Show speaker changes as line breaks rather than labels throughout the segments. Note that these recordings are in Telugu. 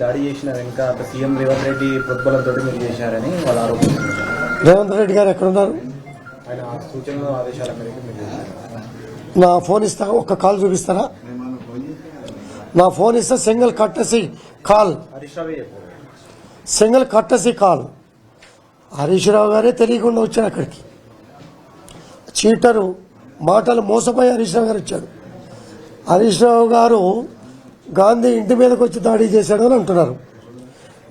దాడి చేసిన వెనుక సీఎం రేవంత్ రెడ్డి ప్రోద్బలంతో మీరు చేశారని వాళ్ళు ఆరోపిస్తున్నారు
రేవంత్ రెడ్డి గారు ఎక్కడున్నారు?
ఆయన సూచనలు ఆదేశాల మేరకు మీరు
నా ఫోన్ ఇస్తా ఒక్క కాల్ చూపిస్తారా? నా ఫోన్ ఇస్తే సింగిల్ కట్టసి కాల్. సింగిల్ కట్టసి కాల్. హరీష్ రావు గారే తెలియకుండా వచ్చాడు అక్కడికి. చీటరు మాటలు మోసపోయి హరీష్ రావు గారు వచ్చాడు హరీష్ రావు గారు గాంధీ ఇంటి మీదకి వచ్చి దాడి చేశాడు అని అంటున్నారు.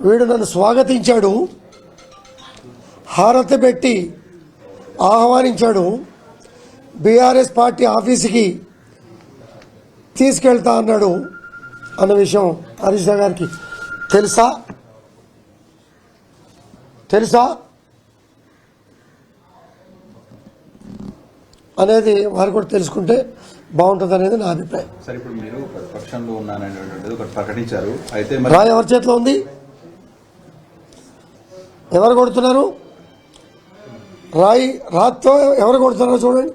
వీడు నన్ను స్వాగతించాడు. హారతి పెట్టి ఆహ్వానించాడు. బీఆర్ఎస్ పార్టీ ఆఫీస్కి తీసుకెళ్తా అన్నాడు అన్న విషయం హరీష్ గారికి. తెలుసా? తెలుసా? అనేది వారు కూడా తెలుసుకుంటే బాగుంటుంది అనేది నా అభిప్రాయం.
సరే ఇప్పుడు మీరు ప్రతిపక్షంలో ఉన్నాననేటువంటిది ఒకటి ప్రకటించారు. అయితే
ఎవరి చేతిలో ఉంది? ఎవరు కొడుతున్నారు? రాయి రాత్తో ఎవరు కొడుతున్నారో చూడండి.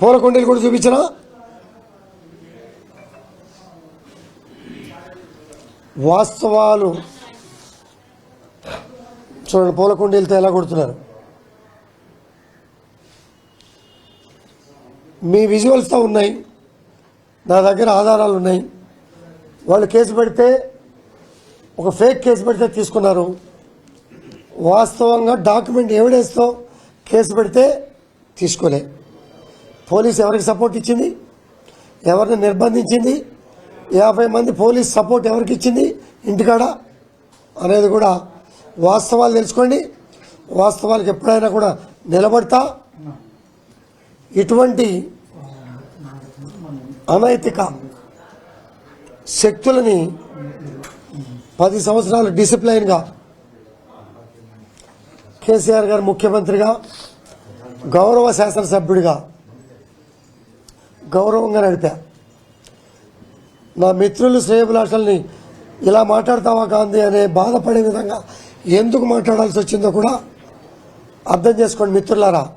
పూల కొండలు కూడా చూపించరా వాస్తవాలు. చూడండి పూల కుండీలతో ఎలా కొడుతున్నారు? మీ విజువల్స్తో ఉన్నాయి. నా దగ్గర ఆధారాలు ఉన్నాయి. వాళ్ళు కేసు పెడితే ఒక ఫేక్ కేసు పెడితే తీసుకున్నారు. వాస్తవంగా డాక్యుమెంట్ ఎవిడెన్స్తో కేసు పెడితే తీసుకోలే. పోలీస్ ఎవరికి సపోర్ట్ ఇచ్చింది? ఎవరిని నిర్బంధించింది? యాభై మంది పోలీస్ సపోర్ట్ ఎవరికి ఇచ్చింది? ఇంటికాడ? అనేది కూడా వాస్తవాలు తెలుసుకోండి. వాస్తవాలకు ఎప్పుడైనా కూడా నిలబడతా. ఇటువంటి అనైతిక శక్తులని పది సంవత్సరాలు డిసిప్లైన్గా కేసీఆర్ గారు ముఖ్యమంత్రిగా గౌరవ శాసనసభ్యుడిగా గౌరవంగా నడిపా నా మిత్రులు శ్రేయభిలాషల్ని ఇలా మాట్లాడతావా గాంధీ అనే బాధపడే విధంగా ఎందుకు మాట్లాడాల్సి వచ్చిందో కూడా అర్థం చేసుకోండి మిత్రులారా.